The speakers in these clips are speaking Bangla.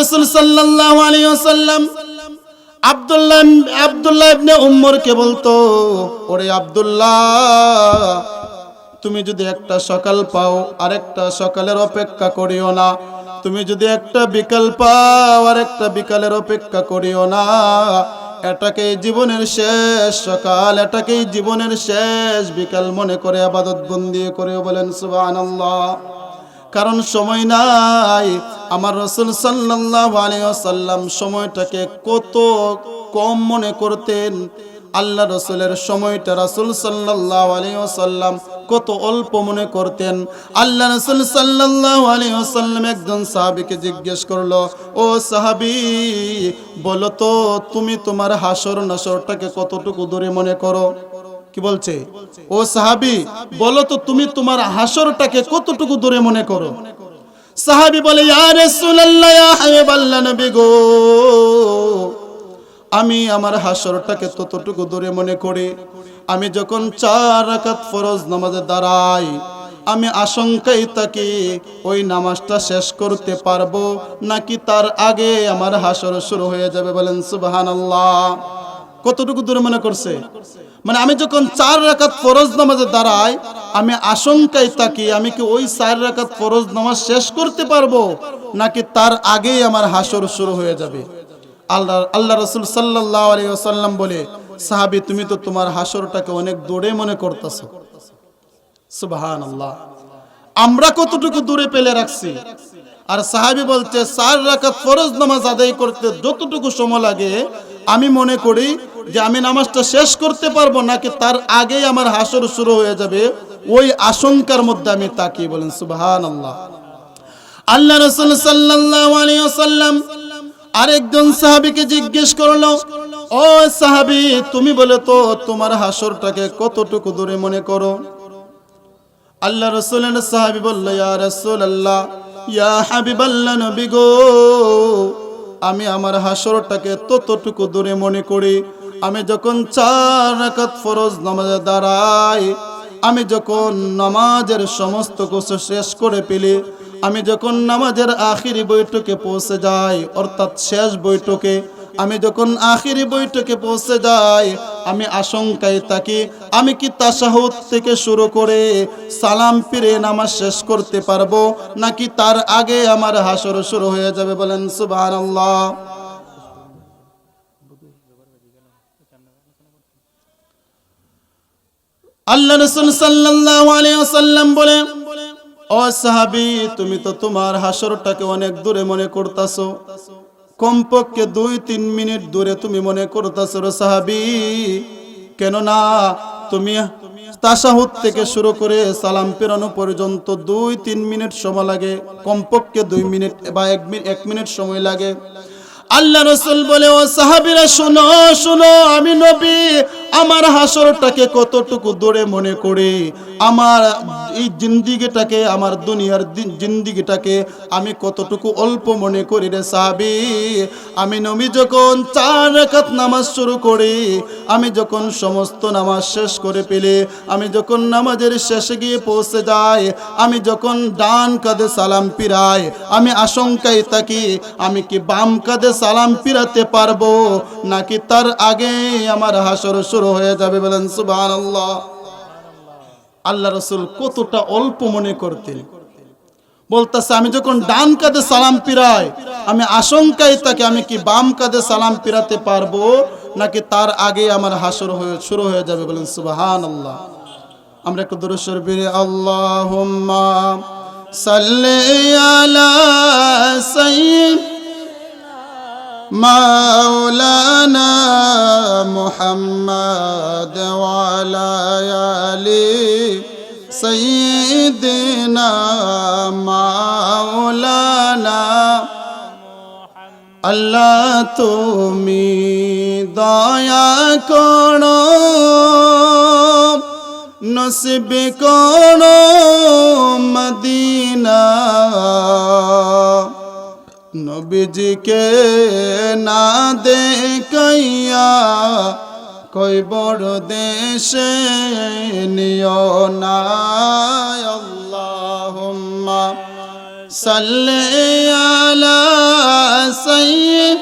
রসুল সাল্লাল্লাহু আলাইহি ওয়াসাল্লাম আব্দুল্লাহ আব্দুল্লাহ ইবনে উম্মরকে বলতো, ওরে আব্দুল্লাহ, তুমি যদি একটা সকাল পাও, আরেকটা সকালের অপেক্ষা করিও না। তুমি যদি একটা বিকাল পাও, আরেকটা বিকালের অপেক্ষা করিও না। এটাকেই জীবনের শেষ সকাল, এটাকেই জীবনের শেষ বিকাল মনে করে আবাদত বন্দি করে বলেন, সুবহানাল্লাহ। কারণ সময় নাই। আমার রসুল সাল্লাহ আলিয়াল্লাম সময়টাকে কত কম মনে করতেন। আল্লাহ রসুলের সময়টা রসুল সাল্লাহ আলিয়াল্লাম কত অল্প মনে করতেন। আল্লাহ রসুল সাল্লাহ আলিয়াল্লাম একজন সাহাবিকে জিজ্ঞেস করল, ও সাহাবি, বলো তো, তুমি তোমার হাসর নাসরটাকে কতটুকু দূরে মনে করো? কি বলছে? ও সাহাবি, বলো তো তুমি তোমার হাসরটাকে কতটুকু দূরে মনে করো? সাহাবি বলে আমি আমার হাসরটাকে ততটুকু দূরে মনে করি। আমি যখন চার রাকাত ফরজ নামাজে দাঁড়াই, আমি আশঙ্কাই থাকি, ওই নামাজটা শেষ করতে পারব নাকি তার আগে আমার হাসর শুরু হয়ে যাবে বলেন সুবহানাল্লাহ। কতটুকু দূরে মনে করছে? মানে আমি যখন চার রাকাত ফরজ নামাজে দাঁড়াই, আমি আশঙ্কায় থাকি, আমি কি ওই চার রাকাত ফরজ নামাজ শেষ করতে পারব? নাকি তার আগেই আমার হাসর শুরু হয়ে যাবে? আল্লাহ আল্লাহ রসুল সাল্লাহ আলাইহি ওয়াসাল্লাম বলে, সাহাবি, তুমি তো তোমার হাসরটাকে অনেক দূরে মনে করতেছো। সুবাহান আল্লাহ আমরা কতটুকু দূরে পেলে রাখছি? আর সাহাবি বলছে, চার রাকাত ফরজ নামাজ আদায় করতে যতটুকু সময় লাগে, আমি মনে করি যে আমি নামাজটা শেষ করতে পারব নাকি তার আগেই আমার হাসর শুরু হয়ে যাবে, ওই আশঙ্কার মধ্যে আমি তাকিয়ে বলেন সুবাহান আল্লাহ আল্লাহ রসুল ওয়াসাল্লাম আরেকজন সাহাবীকে জিজ্ঞেস করল, ও সাহাবী, তুমি বলে তো তোমার হাসরটাকে কতটুকু দূরে মনে করো? আল্লাহ রসুলের সাহাবী বলল, ইয়া রাসূলুল্লাহ, ইয়া হাবিবাল্লাহ নবী গো, আমি আমার হাসরটাকে ততটুকু দূরে মনে করি আমি যখন চার রাকাত ফরজ নামাজে দাঁড়াই, আমি যখন নামাজের সমস্ত কিছু শেষ করে পেলি আমি যখন নামাজের আখিরি বৈঠকে পৌঁছে যাই, অর্থাৎ শেষ বৈঠকে, আমি যখন আখিরি বৈঠকে পৌঁছে যাই, আমি আশঙ্কায় থাকি, আমি কি তাসাহুদ থেকে শুরু করে সালাম ফিরে নামাজ শেষ করতে পারব, নাকি তার আগে আমার হাসর শুরু হয়ে যাবে বলেন সুবহানাল্লাহ। আল্লাহ রসুল আলাইহি বলে, ও সাহাবি, তুমি তো তোমার হাসরটাকে অনেক দূরে মনে করতাছো। কমপক্ষে দুই তিন মিনিট দূরে তুমি মনে করতেছো রে সাহাবি। কেননা তুমি তাসাহুদ থেকে শুরু করে সালাম পেরানো পর্যন্ত দুই তিন মিনিট সময় লাগে, কমপক্ষে দুই মিনিট বা এক মিনিট এক মিনিট সময় লাগে। আল্লাহ রসুল বলে, ও সাহাবিরা, শুনো শুনো, আমি নবী আমার হাসরটাকে কতটুকু দূরে মনে করি, আমার এই জিন্দিগিটাকে, আমার দুনিয়ার জিন্দিগিটাকে আমি কতটুকু অল্প মনে করি রে সাহাবি? আমি নবী যখন চার রাকাত নামাজ শুরু করি, আমি যখন সমস্ত নামাজ শেষ করে পেলে আমি যখন নামাজের শেষে গিয়ে পৌঁছে যাই, আমি যখন ডান কাঁধে সালাম পিরাই আমি আশঙ্কায় থাকি, আমি কি বাম কাঁধে সালাম পিরাতে পারব? নাকি তার আগে আমার হাসর শুরু হয়ে যাবে বলেন, সুবহানাল্লাহ। আল্লাহ আল্লাহ রসুল কতটা অল্প মনে করতেন। বলতেছে, আমি যখন ডান কাঁধে সালাম পিরাই আমি আশঙ্কায় তাকে আমি কি বাম কাঁধে সালাম পিরাতে পারব? নাকি তার আগে আমার হাসর হয়ে, শুরু হয়ে যাবে বলেন সুবাহান আল্লাহ আমরা একটু দূরেশ্বর বেরে আল্লাহ সাল্লি আলা সাইয়্যিদ مولانا محمد وعلى آل سيدنا مولانا আল্লাহ তুমি দয়া করো নসিব করো মদিনা নবীজিকে না দেখাইয়া কই বড় দেশে নিয় না আল্লাহুম্মা সাল্লি আলা সাইয়্যিদ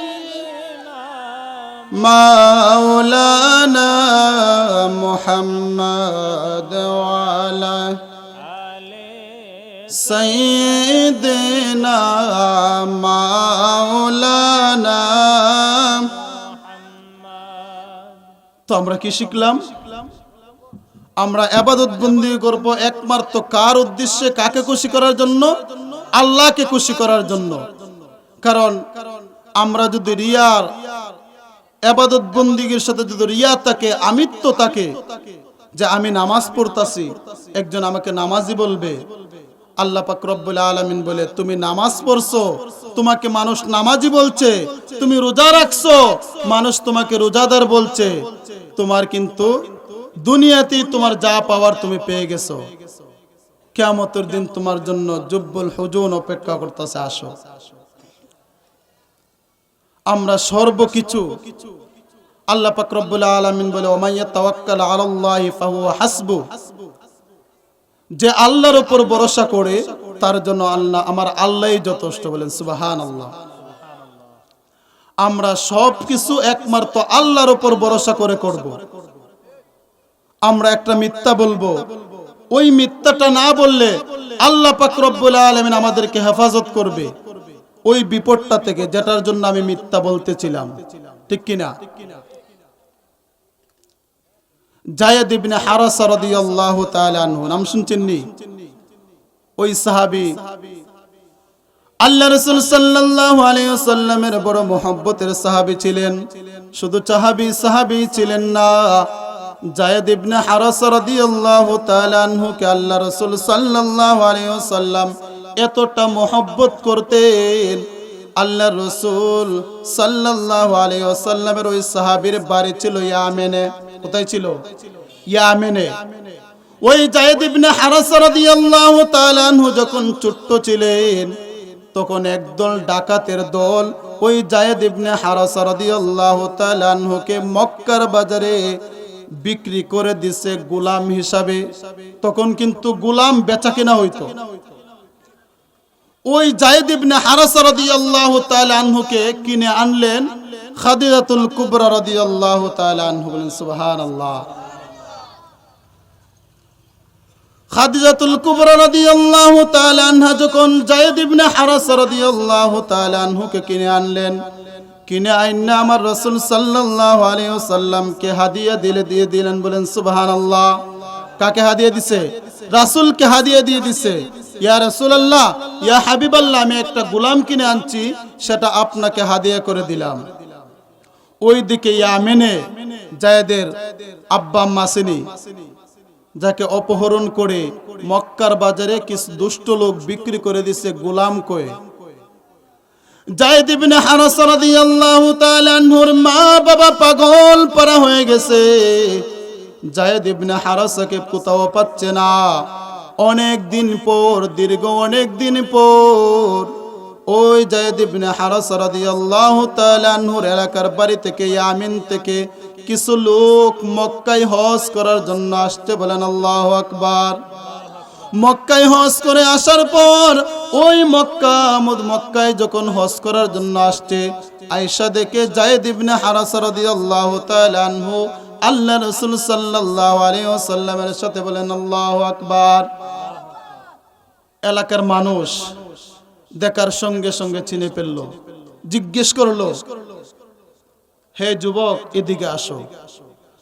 মাওলানা মুহাম্মদ ওয়ালা আলে সাইয়্যিদ তো আমরা কি শিখলাম? আমরা আবাদত বন্দি করব একমাত্র কার উদ্দেশ্যে, কাকে খুশি করার জন্য? আল্লাহকে খুশি করার জন্য। কারণ আমরা যদি রিয়ার, আবাদত বন্দিগির সাথে যদি রিয়া তাকে আমিত্ব তাকে যে আমি নামাজ পড়তাছি, একজন আমাকে নামাজি বলবে আল্লাহ পাক রব্বুল আলামিন বলে, তুমি নামাজ পড়ছো, তোমাকে মানুষ নামাজি বলছে, তুমি রোজা রাখছো, মানুষ তোমাকে রোজাদার বলছে, তোমার কিন্তু দুনিয়াতেই তোমার যা পাওয়ার তুমি পেয়ে গেছো। কেয়ামতের দিন তোমার জন্য জুব্বুল হুজুন অপেক্ষা করতেছে, আসো। আমরা সর্বকিছু আল্লাহ পাক রব্বুল আলামিন বলে ওমাইয়া তাওয়াক্কাল আলাল্লাহি ফাহুয়া হাসবু। যে আল্লাহর উপর ভরসা করে, তার জন্য আল্লাহ আমার আল্লাহই যথেষ্ট বলেন সুবাহান আল্লাহ আমরা সব কিছু একমাত্র আল্লাহর উপর ভরসা করে করব। আমরা একটা মিথ্যা বলব। ওই মিথ্যাটা না বললে আল্লাহ পাক রব্বুল আলামিন আমাদেরকে হেফাজত করবে। ওই বিপদটা থেকে, যেটার জন্য আমি মিথ্যা বলতেছিলাম। ঠিক কিনা? জায়েদ ইবনে হারাসা রাদিয়াল্লাহু তাআলা আনহু, নাম শুনছেন ওই সাহাবী, আল্লাহ রাসূল সাল্লাল্লাহু আলাইহি ওয়াসাল্লামের বড় মোহব্বতের সাহাবী ছিলেন। শুধু সাহাবী সাহাবী ছিলেন না, জায়েদ ইবনে হারাসা রাদিয়াল্লাহু তাআলা আনহু কে আল্লাহ রাসূল সাল্লাল্লাহু আলাইহি ওয়াসাল্লাম এতটা মোহব্বত করতেন। আল্লাহ রসুল সাল্লাল্লাহু আলাইহি ওয়াসাল্লামের ওই সাহাবীর বাড়ি ছিল ইয়ামেনে। কোথায় ছিল? ইয়ামেনে। ওই জায়েদ ইবনে হারাসা রাদিয়াল্লাহু তাআলা আনহু যখন ছোট্ট ছিলেন, তখন একদল ডাকাতের দল ওই জায়েদ ইবনে হারাসা রাদিয়াল্লাহু তাআলা আনহুকে মক্কার বাজারে বিক্রি করে দিছে গোলাম হিসাবে। তখন কিন্তু গোলাম বেচা কেনা হইতো। ওই জায়েদ ইবনে হারাসা রাদিয়াল্লাহু তাআলা আনহুকে কিনে আনলেন খাদিজাতুল কুবরা রাদিয়াল্লাহু তাআলা আনহু বলেন, সুবহানাল্লাহ। খাদিজাতুল কুবরা রাদিয়াল্লাহু তাআলা আনহা যখন জায়েদ ইবনে হারাসা রাদিয়াল্লাহু তাআলা আনহুকে কিনে আনলেন, কিনে আইনা আমার রাসূল সাল্লাল্লাহু আলাইহি ওয়াসাল্লামকে হাদিয়া দিলে দিয়ে দিলেন, বলেন, সুবহানাল্লাহ। কাকে হাদিয়া দিছে? রাসূলকে হাদিয়া দিয়ে দিছে। ইয়া রাসূলুল্লাহ, ইয়া হাবিবাল্লাহ, আমি একটা গোলাম কিনে আনছি, সেটা আপনাকে হাদিয়া করে দিলাম। ওই দিকে ইয়ামেনে জায়েদের আব্বা আম্মা আসেনি যাকে অপহরণ করে মক্কার বাজারে কিছু দুষ্ট লোক বিক্রি করে দিছে গোলাম কয়ে। হয়ে অনেক দিন পর, দীর্ঘ অনেক দিন পর ওই জায়েদ ইবনে হারাসা রাদিয়াল্লাহু তাআলা আনহুর এলাকার বাড়ি থেকে ইয়ামিন থেকে কিছু লোক মক্কায় হজ করার জন্য আসতে বলেন আল্লাহু আকবার। মক্কায় হজ করে আসার পর ওই মক্কা মক্কায় যখন হজ করার জন্য আসছে, আয়েশা দেখে জায়েদ ইবনে হারাসা রাদিয়াল্লাহু তাআলা আনহু আল্লাহ রাসূল সাল্লাল্লাহু আলাইহি ওয়াসাল্লামের সাথে বলেন আল্লাহু আকবার। এলাকার মানুষ দেখার সঙ্গে সঙ্গে চিনে ফেলল। জিজ্ঞেস করল, হে যুবক, এদিকে আসো।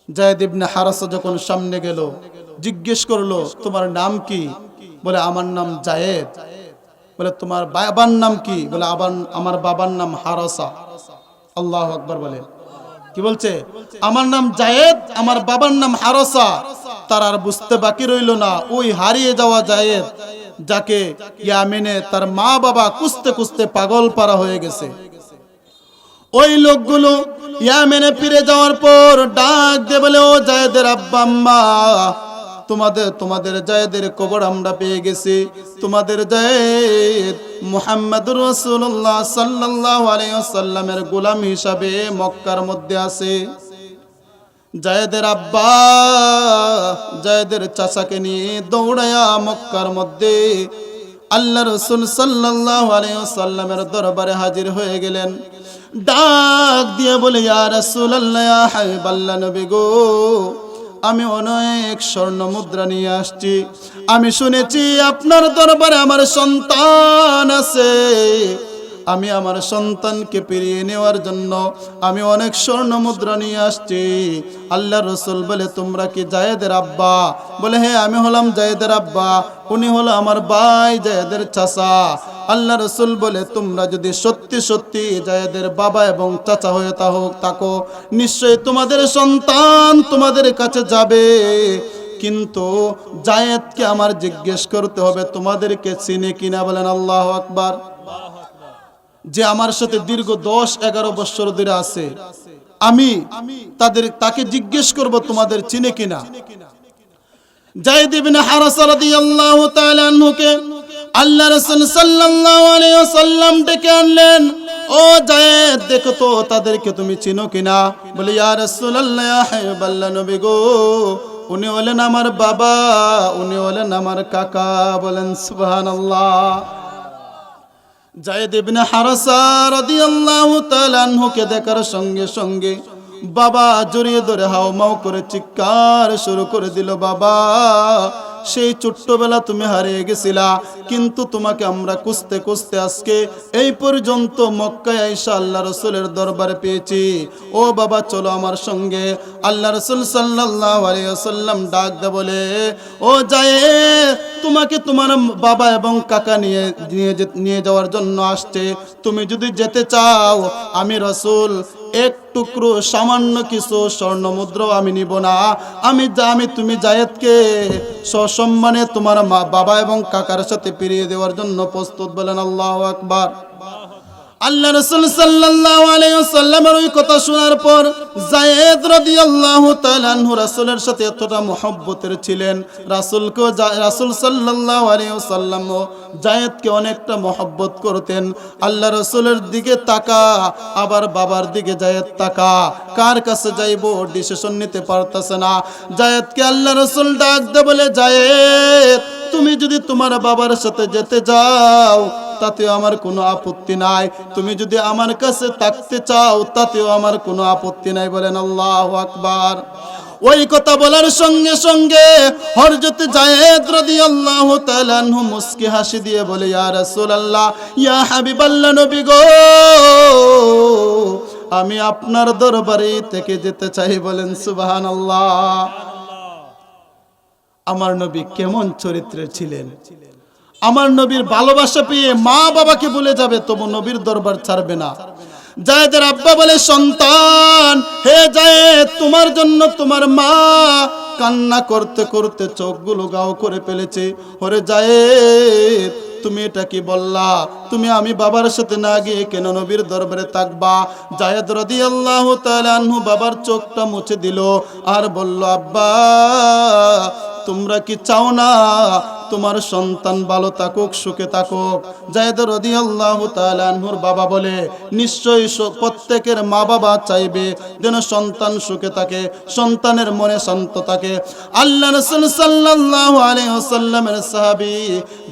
জায়দ ইবনে হারাসা যখন সামনে গেল, জিজ্ঞেস করল, তোমার নাম কি? বলে, আমার নাম জায়েদ। বলে, তোমার বাবার নাম কি? বলে, আবার, আমার বাবার নাম হারাসা। আল্লাহ আকবার বলে। কি বলছে? আমার নাম জায়েদ, আমার বাবার নাম হারাসা। তার আর বুঝতে বাকি রইল না, ওই হারিয়ে যাওয়া জায়েদ। যাকে ইয়ামেনে তার মা বাবা কুস্তে কুস্তে পাগল পারা হয়ে গেছে। ওই লোকগুলো ইয়ামেনে ফিরে যাওয়ার পর ডাক দে বলে, ও জায়েদের আব্বা আম্মা, তোমাদের তোমাদের জায়েদের কবর আমরা পেয়ে গেছি। তোমাদের জায়েদ মুহাম্মদুর রাসূলুল্লাহ সাল্লাল্লাহু আলাইহি ওয়াসাল্লামের গোলাম হিসাবে মক্কার মধ্যে আছে। জায়েদের আব্বা, জায়েদের চাচাকে নিয়ে দৌড়ায়া মক্কার মধ্যে আল্লাহ রসুল সাল্লাল্লাহু আলাইহি ওয়াসাল্লামের দরবারে হাজির হয়ে গেলেন। ডাক দিয়ে বলে, ইয়া রাসূলুল্লাহ, ইয়া হাবিবাল্লাহ নবী গো, আমি অনেক স্বর্ণ মুদ্রা নিয়ে আসছি। আমি শুনেছি আপনার দরবারে আমার সন্তান আছে। আমি আমার সন্তানকে ফিরিয়ে নেওয়ার জন্য আমি অনেক স্বর্ণ মুদ্রা নিয়ে আসছি। আল্লাহ রসুল বলে, তোমরা কি জায়েদের আব্বা? বলে হ্যাঁ আমি হলাম জায়েদের আব্বা। উনি হলো আমার ভাই জায়েদের চাচা। আল্লাহ রসুল বলে, তোমরা যদি সত্যি সত্যি জায়েদের বাবা এবং চাচা হয়ে তা হোক তাকো নিশ্চয়ই তোমাদের সন্তান তোমাদের কাছে যাবে। কিন্তু জায়েদকে আমার জিজ্ঞেস করতে হবে, তোমাদেরকে চিনে কিনা বলেন আল্লাহ আকবার। যে আমার সাথে দীর্ঘ দশ, এগারো বছর ধরে আছে। আমি তাদের, তাকে জিজ্ঞেস করব, তোমাদের চিনে কিনা? আনলেন, ও দেখো তো, তাদেরকে তুমি চিনো কিনা? বলে উনি আমার বাবা, উনি হলেন আমার কাকা। বলেন, সুবহানাল্লাহ। জায়েদ ইবনে হারাসা রাদিয়াল্লাহু তাআলা আনহুকে দেখার সঙ্গে সঙ্গে বাবা জড়িয়ে ধরে হাও মাও করে চিৎকার শুরু করে দিল, বাবা সেই ছোট্টবেলা তুমি হারিয়ে গেছিলা। কিন্তু তোমাকে আমরা খুঁজতে খুঁজতে আজকে এই পর্যন্ত মক্কায় আইসা আল্লাহ রসুলের দরবারে পেয়েছি। ও বাবা, চলো আমার সঙ্গে। আল্লাহ রসুল সাল্লাহ ডাক দে বলে, ও যায় তোমাকে তোমার বাবা এবং কাকা নিয়ে নিয়ে যাওয়ার জন্য আসছে। তুমি যদি যেতে চাও, আমি রসুল এক টুকরো সামান্য কিছু স্বর্ণ মুদ্রাও আমি নিব না। আমি যা আমি তুমি জায়েদকে সসম্মানে তোমার মা বাবা এবং কাকার সাথে ফিরিয়ে দেওয়ার জন্য প্রস্তুত বলেন আল্লাহ আকবার। আল্লাহ রসুল ওয়াসাল্লামের ওই কথা শোনার পর জায়েদ রাদিয়াল্লাহু তাআলা আনহু রাসূলের সাথে এতটা মহব্বতের ছিলেন। রাসূলকে রাসূল সাল্লাল্লাহু আলাইহি ওয়াসাল্লাম জায়েদকে অনেকটা মহব্বত করতেন। আল্লাহ রসুলের দিকে তাকা, আবার বাবার দিকে জায়েদ তাকা। কার কাছে যাইবো ডিসিশন নিতে পারতেছে না। জায়েদকে আল্লাহ রসুল ডাকতে বলে জায়েদ তুমি যদি তোমার বাবার সাথে যেতে যাও তাতেও আমার কোনো আপত্তি নাই। তুমি যদি আমার কাছে থাকতে চাও, তাতেও আমার কোনো আপত্তি নাই, বলেন আল্লাহ আকবার। ওই কথা বলার সঙ্গে সঙ্গে হরজত জায়েদ রাদিয়াল্লাহু তাআলা আনহু মুস্কি হাসি দিয়ে বলে, ইয়া রাসূলুল্লাহ, ইয়া হাবিবাল্লাহ নবী গো, আমি আপনার দরবারে থেকে যেতে চাই, বলেন সুবহানাল্লাহ। আমার নবী কেমন চরিত্রের ছিলেন? আমার নবীর ভালোবাসা পেয়ে মা বাবাকে বলে যাবে, তবু নবীর দরবার ছাড়বে না। জায়েদের আব্বা বলে, সন্তান, হে জায়েদ, তোমার জন্য তোমার মা কান্না করতে করতে চোখগুলো গাও করে ফেলেছে। ওরে জায়েদ, তুমি এটা কি বললা? তুমি আমি বাবার সাথে না গিয়ে কেন নবীর দরবারে থাকবা? জায়েদ রাদিয়াল্লাহু তাআলা আনহু বাবার চোখটা মুছে দিল আর বলল, আব্বা তোমরা কি চাও না? তোমার সন্তান ভালো থাকুক, সুখে থাকুক। জায়দ রদি আল্লাহ তালুর বাবা বলে, নিশ্চয়ই প্রত্যেকের মা বাবা চাইবে যেন সন্তান সুখে থাকে, সন্তানের মনে শান্ত থাকে। আল্লাহ রসুল সাল্লাহ সাহাবি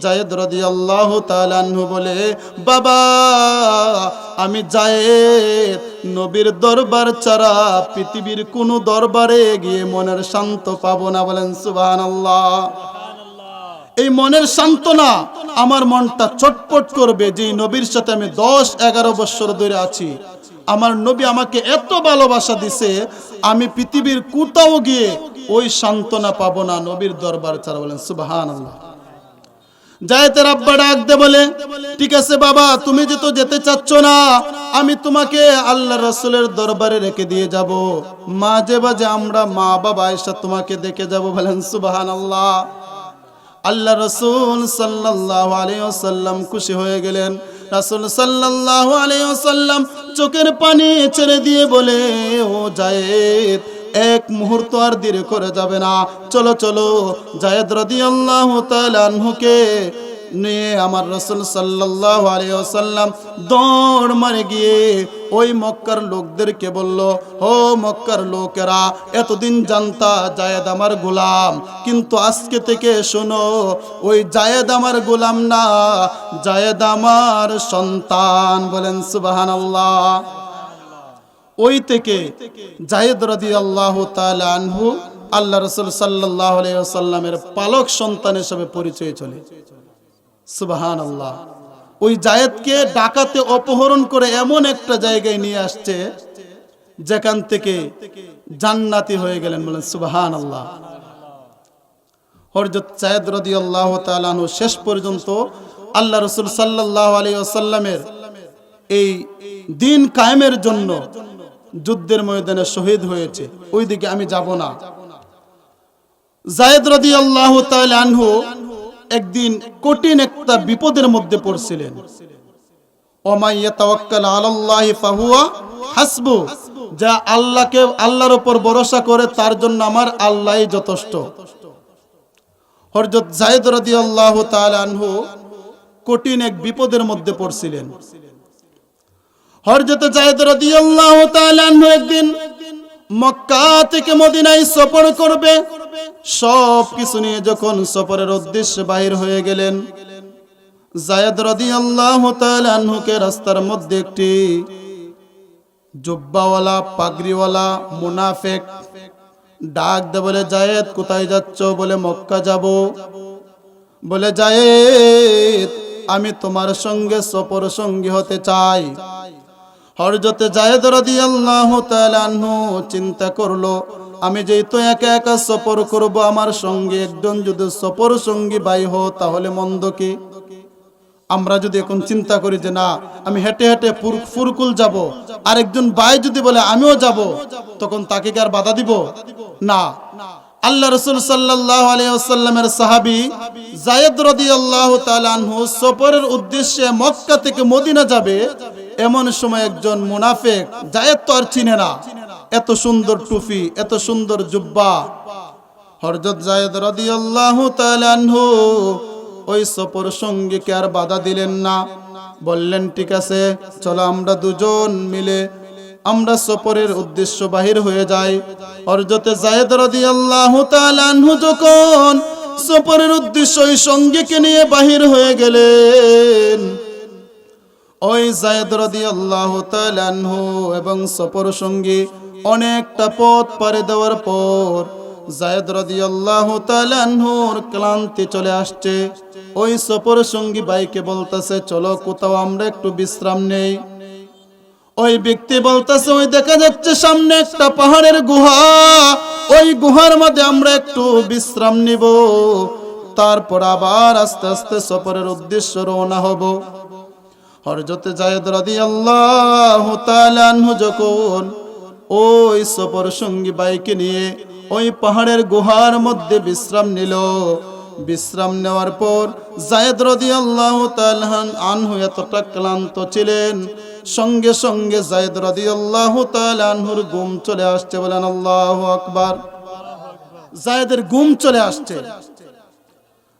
জায়দ রদি আল্লাহ তালু বলে, বাবা, আমি জায়েদ, নবীর দরবার ছাড়া পৃথিবীর কোনো দরবারে গিয়ে মনের শান্ত পাবো না বলেন সুবাহ এই মনের সান্ত্বনা আমার মনটা চটপট করবে যে নবীর সাথে আমি দশ, এগারো বছর ধরে আছি। আমার নবী আমাকে এত ভালোবাসা দিছে, আমি পৃথিবীর কোথাও গিয়ে ওই সান্ত্বনা পাবো না নবীর দরবার। ছাড়া বলেন সুবাহান আব্বা ডাক দে বলে, ঠিক আছে বাবা, তুমি যে যেতে চাচ্ছ না, আমি তোমাকে আল্লাহ রসুলের দরবারে রেখে দিয়ে যাব। মাঝে বাজে আমরা মা বাবা এসে তোমাকে দেখে যাব। বলেন সুবাহান আল্লাহ আল্লাহ রসুল সাল্লাহ আলাইসাল্লাম খুশি হয়ে গেলেন। রাসুল সাল্লাহ আলাইসাল্লাম চোখের পানি ছেড়ে দিয়ে বলে, ও জায়েদ, এক মুহূর্ত আর দেরি করে যাবে না। চলো চলো। জায়েদ রদি আল্লাহ তালহুকে নিয়ে আমার রসুল সাল্লাহ আলিয়াল্লাম দৌড় মারে গিয়ে ওই মক্কার লোকদেরকে বলল, ও মক্কার লোকেরা, এতদিন জানতা জায়েদ আমার গোলাম, কিন্তু আজকে থেকে শোনো, ওই জায়েদ আমার গোলাম না, জায়েদ আমার সন্তান। বলেন সুবাহান আল্লাহ ওই থেকে জায়েদ রাদি আল্লাহ আনহু আল্লাহ রসুল সাল্লাহ আলাইসাল্লামের পালক সন্তান হিসেবে পরিচয় চলে। সুবাহান আল্লাহ ওই জায়েদকে ডাকাতে অপহরণ করে এমন একটা জায়গায় নিয়ে আসছে, যেখান থেকে জান্নাতি হয়ে গেলেন বলেন সুবাহান আল্লাহ হরজত জায়েদ রদি আল্লাহ তালানহু শেষ পর্যন্ত আল্লাহ রসুল সাল্লাহ আলী আসাল্লামের এই দিন কায়েমের জন্য যুদ্ধের ময়দানে শহীদ হয়েছে। ওইদিকে আমি যাব না। জায়েদ রদি আল্লাহ আনহু একদিন কঠিন একটা বিপদের মধ্যে পড়ছিলেন। যা আল্লাহকে, আল্লাহর উপর ভরসা করে তার জন্য আমার আল্লাহই যথেষ্ট। হরজত তাআলা আনহু কঠিন এক বিপদের মধ্যে পড়ছিলেন। হরজত রাদিয়াল্লাহু তাআলা আনহু একদিন মক্কা থেকে মদিনায় সফর করবে। সব কিছু নিয়ে যখন সফরের উদ্দেশ্যে বাহির হয়ে গেলেন, জায়েদ রাদিয়াল্লাহু তাআলা আনহুকে রাস্তার মধ্যে একটি জুব্বাওয়ালা, পাগড়িওয়ালা, মুনাফেক ডাক দে বলে, জায়েদ, কোথায় যাচ্ছ? বলে, মক্কা যাব। বলে, জায়েদ, আমি তোমার সঙ্গে সফর সঙ্গী হতে চাই। হরজতে জায়েদ রাদিয়াল্লাহু তাআলা আনহু চিন্তা করল, আমি যেহেতু একা একা সফর করব, আমার সঙ্গে একজন যদি সফর সঙ্গী বাই হো তাহলে মন্দ কি? আমরা যদি এখন চিন্তা করি যে না, আমি হেঁটে হেঁটে ফুর- ফুরকুল যাব, আরেকজন ভাই যদি বলে আমিও যাব, তখন তাকে কি আর বাধা দিব? না। আল্লাহ রসুল সাল্লাহ আলিয়াল্লামের সাহাবি জায়েদ রদি আল্লাহ আনহু সফরের উদ্দেশ্যে মক্কা থেকে মদিনা যাবে এমন সময় একজন মুনাফেক জায়েদ তো আর চিনে না। এত সুন্দর টুফি এত সুন্দর জুব্বা। হরজত জায়েদ রদি আল্লাহ ওই সফর সঙ্গীকে আর বাধা দিলেন না। বললেন, ঠিক আছে, চলো আমরা দুজন মিলে আমরা সফরের উদ্দেশ্য বাহির হয়ে যাই। হরজতে জায়েদ রাদিয়াল্লাহু তাআলা আনহু যখন সফরের উদ্দেশ্য ওই সঙ্গীকে নিয়ে বাহির হয়ে গেলেন ওই জায়দ রাদিয়াল্লাহু তাআলা আনহু এবং সফর সঙ্গী অনেকটা পথ পাড়ি দেওয়ার পর জায়েদ রাদিয়াল্লাহু তাআলা আনহুর ক্লান্তি চলে আসছে। ওই সফর সঙ্গী বাইকে বলতেছে, চলো কোথাও আমরা একটু বিশ্রাম নেই। ওই ব্যক্তি বলতেছে, ওই দেখা যাচ্ছে সামনে একটা পাহাড়ের গুহা। ওই গুহার মধ্যে আমরা একটু বিশ্রাম নিব। তারপর আবার আস্তে আস্তে সফরের উদ্দেশ্য রওনা হব। হরজতে জায়েদ তাআলা আনহু যখন ওই সফর সঙ্গী বাইকে নিয়ে ওই পাহাড়ের গুহার মধ্যে বিশ্রাম নিল, বিশ্রাম নেওয়ার পর জায়েদ রাদিয়াল্লাহু তাআলা আনহু এতটা ক্লান্ত ছিলেন, সঙ্গে সঙ্গে জায়েদ রাদিয়াল্লাহু তাআলা আনহুর ঘুম চলে আসছে, বলেন আল্লাহ আকবার। জায়েদের ঘুম চলে আসছে।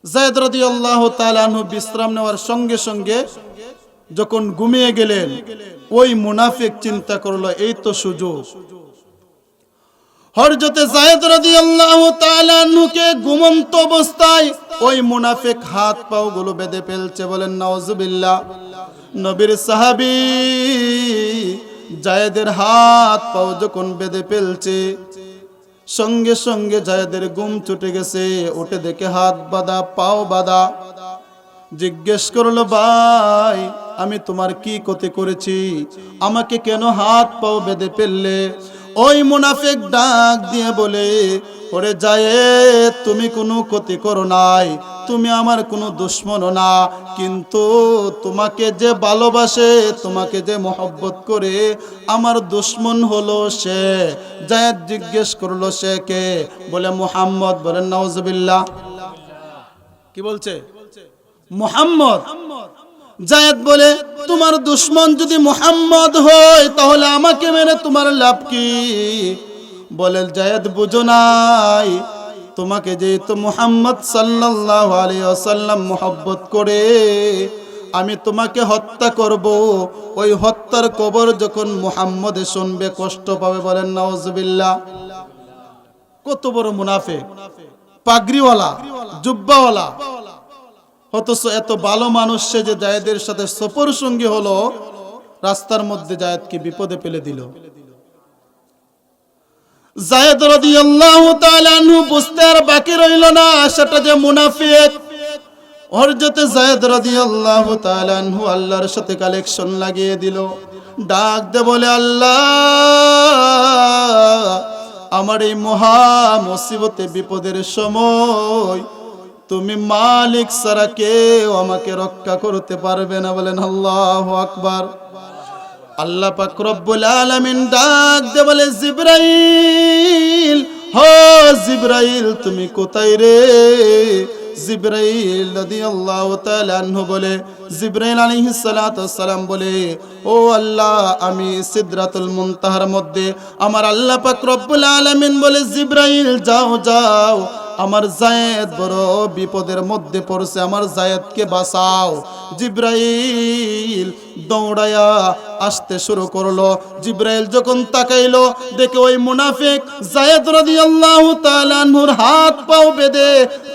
জায়েদ রাদিয়াল্লাহু তাআলা আনহু বিশ্রাম নেওয়ার সঙ্গে সঙ্গে যখন ঘুমিয়ে গেলেন, ওই মুনাফিক চিন্তা করল, এই তো সুযোগ। হরজতে জায়েদ রাদিয়াল্লাহু তাআলা আনহুকে ঘুমন্ত অবস্থায় ওই মুনাফিক হাত পাও গুলো বেঁধে ফেলছে, বলেন, নাউজুবিল্লাহ, নবীর সাহাবী জায়েদের হাত পাও যখন বেঁধে ফেলছে, সঙ্গে সঙ্গে জায়েদের ঘুম ছুটে গেছে, উঠে দেখে হাত বাঁধা, পাও বাঁধা। জিজ্ঞেস করল, ভাই আমি তোমার কি ক্ষতি করেছি? আমাকে কেন হাত পাও বেঁধে ফেললে? ওই মুনাফেক ডাক দিয়ে বলে, ওরে যায় তুমি কোনো ক্ষতি করো নাই। তুমি আমার কোনো দুশ্মন না। কিন্তু তোমাকে যে ভালোবাসে, তোমাকে যে মহব্বত করে, আমার দুশ্মন হলো সে। জায়েদ জিজ্ঞেস করল, সে কে? বলে, মোহাম্মদ। বলেন নওয়াজবিল্লাহ কি বলছে? মুহাম্মদ। জায়েদ বলে, তোমার দুশ্মন যদি মোহাম্মদ হয়, তাহলে আমাকে মেরে তোমার লাভ কি? বলে, জায়েদ, বুঝো নাই। তোমাকে যেহেতু মুহাম্মদ আলাইহি ওয়াসাল্লাম মোহব্বত করে, আমি তোমাকে হত্যা করব। ওই হত্যার কবর যখন মুহাম্মদে শুনবে, কষ্ট পাবে বলেন, নাউজুবিল্লাহ। কত বড় মুনাফে পাগড়িওয়ালা, জুব্বাওয়ালা। অথচ এত ভালো মানুষ সে যে জায়েদের সাথে সফর সঙ্গী হলো, রাস্তার মধ্যে জায়েদকে বিপদে ফেলে দিল। জায়েদ রাদিয়াল্লাহু তাআলা আনহু বুঝতে আর বাকি রইল না, সেটা যে মুনাফিক। হরজতে জায়েদ রাদিয়াল্লাহু তাআলা আনহু আল্লাহর সাথে কালেকশন লাগিয়ে দিল। ডাক দে বলে, আল্লাহ, আমার এই মহা মুসিবতে, বিপদের সময় তুমি মালিক সারা কেউ আমাকে রক্ষা করতে পারবে না বলেন আল্লাহ আকবার। আল্লাহ পাক রব্বুল আলামিন ডাক দে বলে, জিব্রাইল, হো জিব্রাইল, তুমি কোথায় রে? জিব্রাইল রাদিয়াল্লাহু তাআলা আনহু বলে, জিব্রাইল আলাইহিস সালাতু সালাম বলে, ও আল্লাহ, আমি সিদরাতুল মুনতাহার মধ্যে আমার আল্লাহ পাক রব্বুল আলামিন বলে, জিব্রাইল, যাও যাও আমার জায়েদ বড় বিপদের মধ্যে পড়ছে, আমার জায়েদকে বাঁচাও। জিব্রাইল দৌড়ায়া আসতে শুরু করল। জিব্রাইল যখন তাকাইলো, দেখে ওই মুনাফিক জায়েদ রাদিয়াল্লাহু তাআলা আনহুর হাত পাও বেঁধে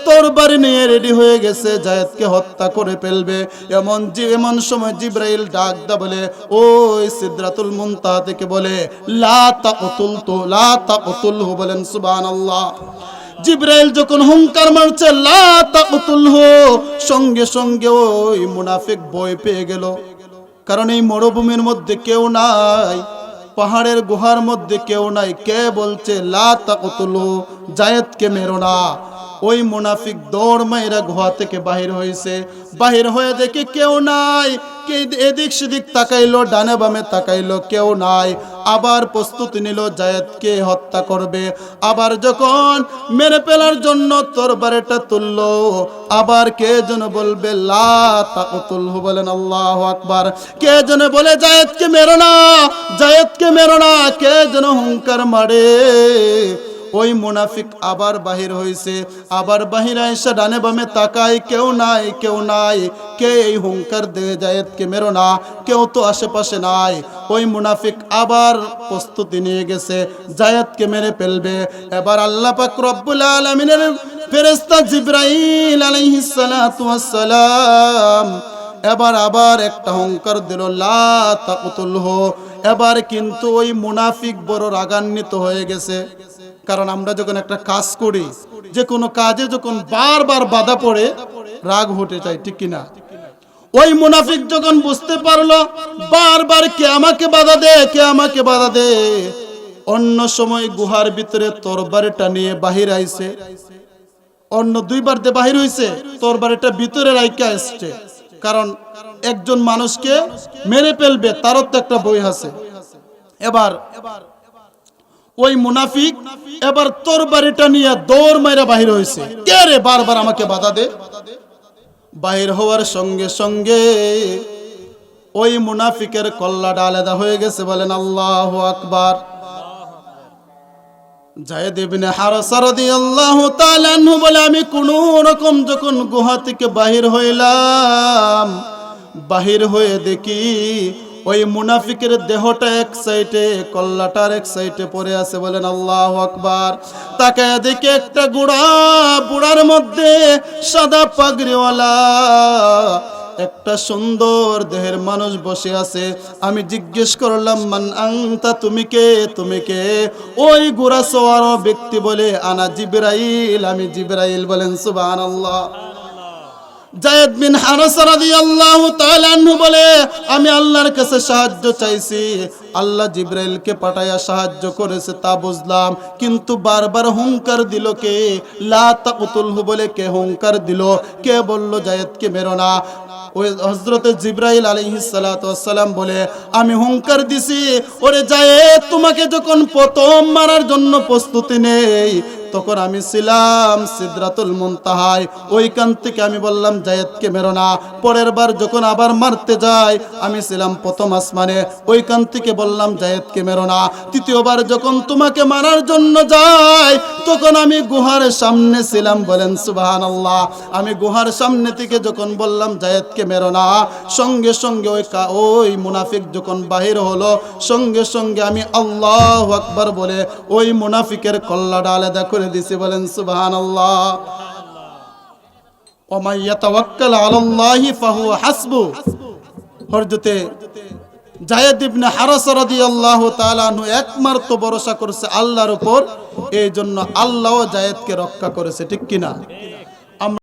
তরবারি নিয়ে রেডি হয়ে গেছে, জায়েদকে হত্যা করে ফেলবে। এমন জি, এমন সময় জিব্রাইল ডাক দা বলে, ওই সিদরাতুল মুনতাহা থেকে বলে, লা তাকতুল তো লা তাকতুলহু বলেন, সুবহানাল্লাহ। জিব্রাইল যখন হুঙ্কার মারছে সঙ্গে সঙ্গে ওই মুনাফিক বয় পেয়ে গেল। কারণ এই মরুভূমির মধ্যে কেউ নাই, পাহাড়ের গুহার মধ্যে কেউ নাই। কে বলছে, লা তাকতুলহু জায়েদকে মেরো না। ওই মুনাফিক দৌড় মাইরা গুহা থেকে বাহির হয়েছে বাহির হয়ে দেখে কেউ নাই। এদিক সেদিক তাকাইলো, ডানে বামে তাকাইলো, কেউ নাই। আবার প্রস্তুতি নিল জায়েদকে হত্যা করবে। আবার যখন মেরে ফেলার জন্য তরবারিটা তুললো, আবার কে যেন বলবে বলেন আল্লাহু আকবার। কে যেন বলে, জায়েদকে মেরো না, জায়েদকে মেরো না কে যেন হুঙ্কার মারে। ওই মুনাফিক আবার বাহির হইছে। আবার বাহির আইসা ডানে বামে তাকায়, কেউ নাই কেউ নাই। কে এই হুঙ্কার দিয়ে জায়েদকে? মেরো না, কেউ তো আশেপাশে নাই। ওই মুনাফিক আবার প্রস্তুতি নিয়ে গেছে, জায়েদকে মেরে ফেলবে। এবার আল্লাহ পাক রব্বুল আলামিনের ফেরেশতা জিব্রাইল আলাইহিস সালাতু ওয়াস সালাম এবার আবার একটা হুঙ্কার দিল, লা তাকতুলহু। এবার কিন্তু ওই মুনাফিক বড় রাগান্বিত হয়ে গেছে। কারণ আমরা যখন একটা কাজ করি, যে কোনো কাজে যখন বারবার বাধা পড়ে, রাগ হতে চাই, ঠিক কিনা? ওই মুনাফিক যখন বুঝতে পারল, বারবার কে আমাকে বাধা দে, কে আমাকে বাধা দে, অন্য সময় গুহার ভিতরে তরবারিটা নিয়ে বাহির আইছে। অন্য দুইবার দে বাহির হইছে, তরবারিটা ভিতরে রাইকা আসছে। কারণ একজন মানুষকে মেরে ফেলবে, তারও তো একটা বই আছে। এবার ওই মুনাফিক এবার তোর বাড়িটা নিয়ে দৌড় মাইরা বাহির হয়েছে। কে রে বারবার আমাকে বাধা দে? বাহির হওয়ার সঙ্গে সঙ্গে ওই মুনাফিকের কল্লাটা আলাদা হয়ে গেছে বলেন আল্লাহ আকবার। বলে, আমি কোন রকম যখন গুহা থেকে বাহির হইলাম, বাহির হয়ে দেখি ওই মুনাফিকের দেহটা এক সাইডে, কল্লাটার এক সাইডে পড়ে আছে বলেন আল্লাহ আকবার। তাকে দেখে একটা গুড়া বুড়ার মধ্যে সাদা পাগড়িওয়ালা, একটা সুন্দর দেহের মানুষ বসে আছে। আমি জিজ্ঞেস করলাম, মান আংতা তুমি কে? তুমি কে? ওই গুড়া সোয়ার ব্যক্তি বলে, আনা জিব্রাইল। আমি জিব্রাইল বলেন, সুবহানাল্লাহ। জায়েদ বিন হারাস রাদিয়াল্লাহু তাআলা আনহু বলে, আমি আল্লাহর কাছে সাহায্য চাইছি। আল্লাহ জিব্রাইলকে পাঠায়া সাহায্য করেছে, তা বুঝলাম। কিন্তু বারবার হুঙ্কার দিল কে? লা তাকতুলহু বলে কে হুঙ্কার দিল? কে বলল, জায়েদকে মেরো না? ওই হজরতে জিব্রাইল ওয়াসসালাম বলে, আমি হুঙ্কার দিছি। ওরে জায়েদ, তোমাকে যখন প্রথম মারার জন্য প্রস্তুতি নেই তখন আমি ছিলাম সিদরাতুল মুনতাহায়। ওইখান থেকে আমি বললাম, জায়েদকে মেরো না। পরের বার যখন আবার মারতে যাই আমি ছিলাম প্রথম আসমানে। ওইখান থেকে বললাম, জায়েদকে মেরো না। তৃতীয়বার যখন তোমাকে মারার জন্য যাই তখন আমি গুহার সামনে ছিলাম। বলেন সুবাহান আল্লাহ আমি গুহার সামনে থেকে যখন বললাম, জায়েদকে মেরো না, সঙ্গে সঙ্গে ওই ওই মুনাফিক যখন বাহির হলো, সঙ্গে সঙ্গে আমি আল্লাহ আকবার বলে ওই মুনাফিকের কল্লাটা আলাদা করে দিছি, বলেন সুবাহান আল্লাহ ফাহু হাসবু। হরজতে একমাত্র ভরসা করেছে আল্লাহর উপর, এই জন্য আল্লাহও জায়েদকে রক্ষা করেছে, ঠিক কিনা?